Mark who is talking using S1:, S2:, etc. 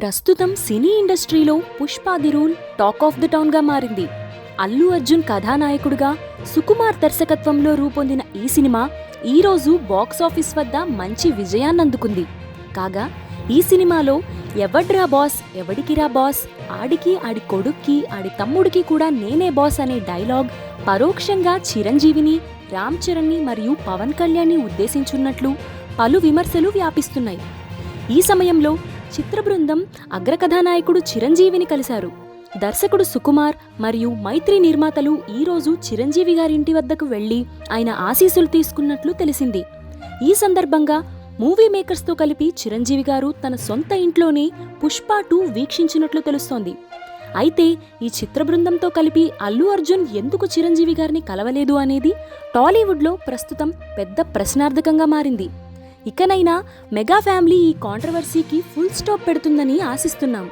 S1: ప్రస్తుతం సినీ ఇండస్ట్రీలో Pushpa the rule talk of the టౌన్గా మారింది. అల్లు అర్జున్ కథానాయకుడుగా సుకుమార్ దర్శకత్వంలో రూపొందిన ఈ సినిమా ఈ రోజు బాక్స్ ఆఫీస్ వద్ద మంచి విజయాన్ని అందుకుంది. కాగా ఈ సినిమాలో ఎవడ్రా బాస్ ఎవడికిరా బాస్ ఆడికి ఆడి కొడుక్కి ఆడి తమ్ముడికి కూడా నేనే బాస్ అనే డైలాగ్ పరోక్షంగా చిరంజీవిని రామ్ చరణ్ని మరియు పవన్ కళ్యాణ్ని ఉద్దేశించున్నట్లు పలు విమర్శలు వ్యాపిస్తున్నాయి. ఈ సమయంలో చిత్ర బృందం అగ్రకథానాయకుడు చిరంజీవిని కలిశారు. దర్శకుడు సుకుమార్ మరియు మైత్రి నిర్మాతలు ఈ రోజు చిరంజీవి గారింటి వద్దకు వెళ్ళి ఆయన ఆశీస్సులు తీసుకున్నట్లు తెలిసింది. ఈ సందర్భంగా మూవీ మేకర్స్తో కలిపి చిరంజీవి గారు తన సొంత ఇంట్లోనే పుష్ప టూ వీక్షించినట్లు తెలుస్తోంది. అయితే ఈ చిత్ర బృందంతో కలిపి అల్లు అర్జున్ ఎందుకు చిరంజీవి గారిని కలవలేదు అనేది టాలీవుడ్లో ప్రస్తుతం పెద్ద ప్రశ్నార్థకంగా మారింది. ఇకనైనా మెగా ఫ్యామిలీ ఈ కాంట్రవర్సీకి ఫుల్ స్టాప్ పెడుతుందని ఆశిస్తున్నాం.